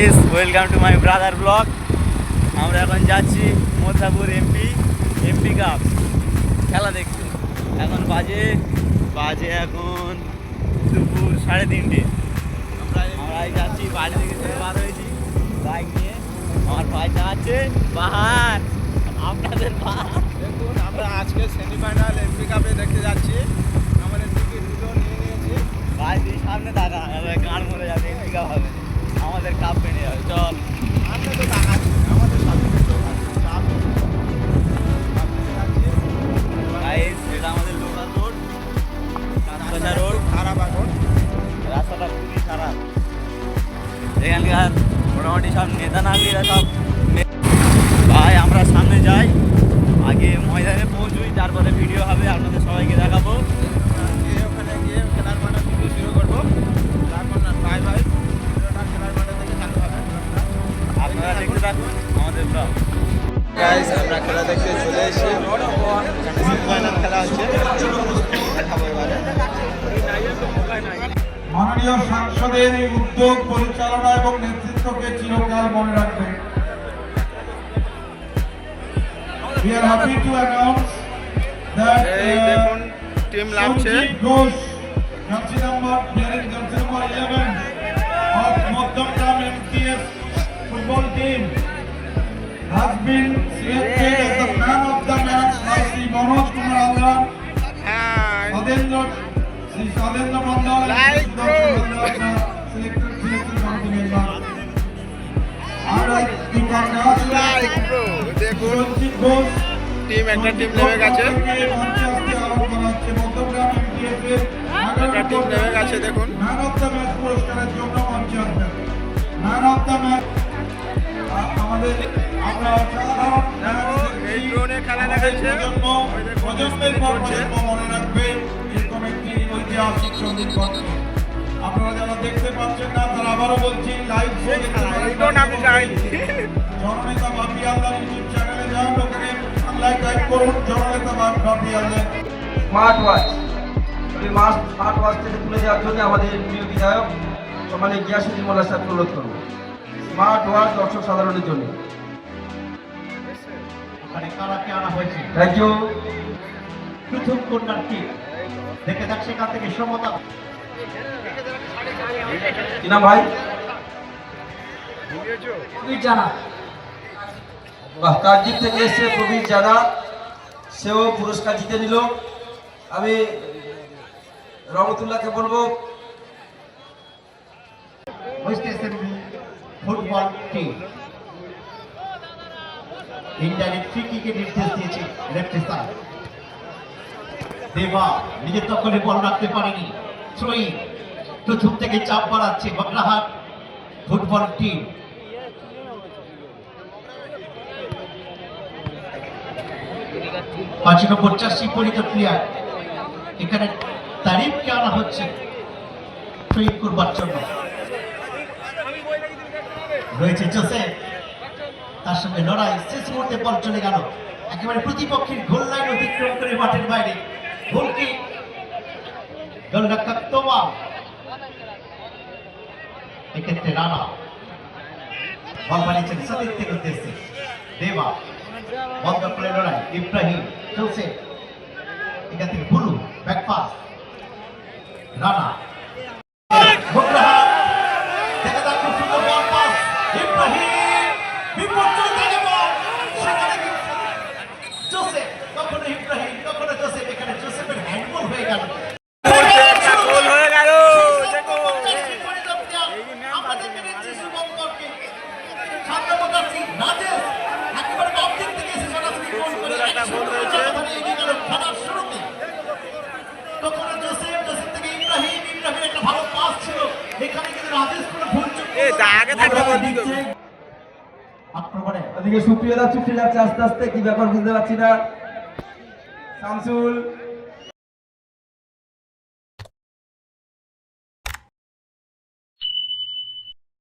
Is welcome to my brother blog আমরা এখন যাচ্ছি মোথাপুর এমপি এমপি কাপ খেলা দেখতে। এখন বাজে বাজে এখন দুপুর সাড়ে তিনটে। আমরা আমরা যাচ্ছি বাড়ি থেকে থেকে বার হয়েছি। বাইক নিয়ে আমার ভাই যাচ্ছে বাহার আপনাদের বাহার দেখুন আমরা আজকে সেমিফাইনাল এমপি কাপে দেখতে যাচ্ছি। আমাদের টিকিট দুটো নিয়ে নিয়েছি। ভাই তুই সামনে এবার গান মরে যাবে এমপি কাপ হবে। আমাদের কাপ যাবে। চল। আমরা তো দেখাচ্ছি আমাদের সাথে এটা লোকাল রোড কাঁচা রোড খারাপ এখন। রাস্তাটা খুবই খারাপ। এখানকার মোটামুটি সব নেতা নাগরিকরা সব ভাই আমরা সামনে যাই। আগে ময়দানে পৌঁছুই তারপরে ভিডিও হবে আপনাদের সবাইকে দেখাবো। সাংসদের এই উদ্যোগ পরিচালনা এবং নেতৃত্বকে চিরকাল মনে রাখবে We are happy to announce that uh, team লাভছে Ghosh, jersey number bearing jersey number 11 of Moddamgram MTS football team has been selected as the man of the match by Sri Manoj Kumar Andhra হ্যাঁ Sadendra, Sri Sadendra and Sri team একটা team নেমে গেছে। একটা team নেমে গেছে দেখুন। এই ড্রোনে খেলা দেখাচ্ছে। মনে আপনারা যারা দেখতে পাচ্ছেন না তারা আবারও বলছি লাইভ আমি চাই। জননেতা বাপি আল্লাহ ইউটিউব চ্যানেলে যান বাংলায় টাইপ করুন জননেতা বাপি আল্লাহ স্মার্ট ওয়াচ এই মাস স্মার্ট ওয়াচ থেকে তুলে দেওয়ার জন্য আমাদের প্রিয় বিধায়ক সম্মানিত গিয়াসুদ্দিন মোল্লা সাহেবকে অনুরোধ করব স্মার্ট ওয়াচ দর্শক সাধারণের জন্য। থ্যাংক ইউ প্রথম কন্যার টিম দেখে যাক সেখান থেকে সমতা। কি নাম ভাই? জানা। বাহ দিক থেকে এসছে প্রবীর জানা? সেও পুরস্কার জিতে নিল। আমি রহমতুল্লাহকে বলব ফুটবল টিম ইন্টারনেট নির্দেশ দিয়েছে নিজের রাখতে পারেনি। থেকে চাপ ফুটবল টিম পাঁচ নম্বর চাষি পরিত প্লেয়ার এখানে তারিফকে আনা হচ্ছে ট্রেন করবার জন্য। রয়েছে জোসেফ, তার সঙ্গে লড়াই শেষ মুহূর্তে বল চলে গেল। একেবারে প্রতিপক্ষের গোল লাইন অতিক্রম করে মাঠের বাইরে। গোলকি গোলরক্ষক তোমা। এক্ষেত্রে রানা। বল বানিয়েছেন সতীর্থের উদ্দেশ্যে। দেবা। বন্ধ করে লড়াই। ইব্রাহিম। জোসেফ এখান থেকে বুলু ব্যাকপাস রানা। দেখা খুব সুন্দর বল পাস ইব্রাহিম বিপর্যয় থেকে বল সেখানে জোসেফ কখনো ইব্রাহিম কখনো জোসেফ এখানে জোসেফের হ্যান্ডবল হয়ে গেল একটা গোল হয়ে গেল দেখো আমাদের পেরেছি শুভঙ্করকে সামনে মোটাচ্ছি রাজেশ একেবারে বাম দিক থেকে এসে সরাসরি গোল করে একটা গোল হয়েছে। একশো এগিয়ে গেল খেলার শুরুতে কখনো জোসেফ জোসেফ থেকে ইব্রাহিম ইব্রাহিমের একটা ভালো পাস ছিল এখানে কিন্তু রাজেশ কোনো ভুল চুক এ তা আগে থাকলে বলবি তো ওদিকে সুপ্রিয় দা যাচ্ছে, আস্তে আস্তে। কি ব্যাপার বুঝতে পারছি না। শামসুল